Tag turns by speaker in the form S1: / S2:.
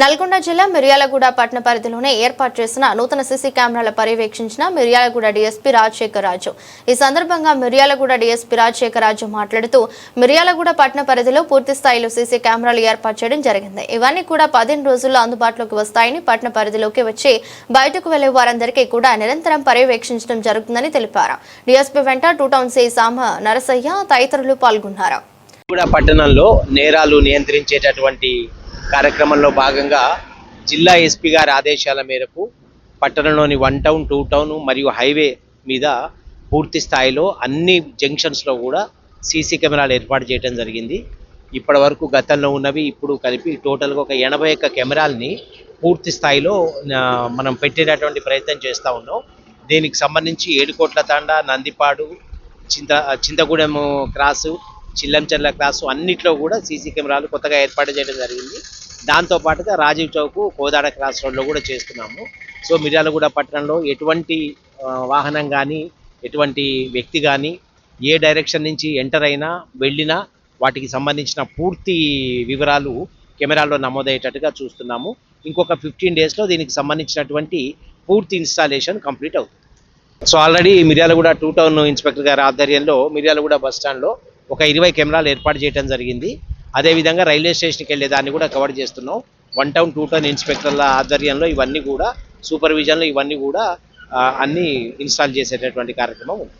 S1: నల్గొండ జిల్లా మిర్యాలగూడ పట్టణ పరిధిలోనే ఏర్పాటు చేసిన నూతన సీసీ కెమెరాల పర్యవేక్షించిన మిర్యాలగూడ డీఎస్పీ రాజశేఖర్ రాజు ఈ సందర్భంగా మిర్యాలగూడ డీఎస్పీ రాజశేఖర్ రాజు మాట్లాడుతూ మిర్యాలగూడ పట్టణ పరిధిలో పూర్తి స్థాయిలో సీసీ కెమెరాలు ఏర్పాటు చేయడం జరిగింది. ఇవన్నీ కూడా పదిహేను రోజుల్లో అందుబాటులోకి వస్తాయని పట్టణ పరిధిలోకి వచ్చి బయటకు వెళ్ళే వారందరికీ కూడా నిరంతరం పర్యవేక్షించడం జరుగుతుందని తెలిపారు. డీఎస్పీ వెంట టూ టౌన్ సి సామ నరసయ్య తదితరులు పాల్గొన్నారు.
S2: పట్టణంలో నేరాలు నియంత్రించేటటువంటి కార్యక్రమంలో భాగంగా జిల్లా ఎస్పీ గారి ఆదేశాల మేరకు పట్టణంలోని వన్ టౌన్ టూ టౌన్ మరియు హైవే మీద పూర్తి స్థాయిలో అన్ని జంక్షన్స్లో కూడా సీసీ కెమెరాలు ఏర్పాటు చేయడం జరిగింది. ఇప్పటి వరకు గతంలో ఉన్నవి ఇప్పుడు కలిపి టోటల్గా ఒక ఎనభై ఒక్క కెమెరాల్ని పూర్తి స్థాయిలో మనం పెట్టేటటువంటి ప్రయత్నం చేస్తూ ఉన్నాం. దీనికి సంబంధించి ఏడుకోట్ల తాండా నందిపాడు చింత చింతగూడెం క్రాసు చిల్లంచెర్ల క్రాసు అన్నిట్లో కూడా సీసీ కెమెరాలు కొత్తగా ఏర్పాటు చేయడం జరిగింది. దాంతో పాటుగా రాజీవ్ చౌక్ కోదాడ క్రాస్ రోడ్లో కూడా చేస్తున్నాము. సో మిర్యాలగూడ పట్టణంలో ఎటువంటి వాహనం కానీ ఎటువంటి వ్యక్తి కానీ ఏ డైరెక్షన్ నుంచి ఎంటర్ అయినా వెళ్ళినా వాటికి సంబంధించిన పూర్తి వివరాలు కెమెరాలో నమోదయ్యేటట్టుగా చూస్తున్నాము. ఇంకొక ఫిఫ్టీన్ డేస్లో దీనికి సంబంధించినటువంటి పూర్తి ఇన్స్టాలేషన్ కంప్లీట్ అవుతుంది. So already Miryalaguda two town inspector గారి ఆధ్వర్యంలో మిర్యాలగూడ బస్ స్టాండ్లో ఒక ఇరవై కెమెరాలు ఏర్పాటు చేయడం జరిగింది. అదేవిధంగా రైల్వే స్టేషన్కి వెళ్ళే దాన్ని కూడా కవర్ చేస్తున్నాం. వన్ టౌన్ టూ టౌన్ ఇన్స్పెక్టర్ల ఆధ్వర్యంలో ఇవన్నీ కూడా సూపర్విజన్లో ఇవన్నీ కూడా అన్నీ ఇన్స్టాల్ చేసేటటువంటి కార్యక్రమం ఉంది.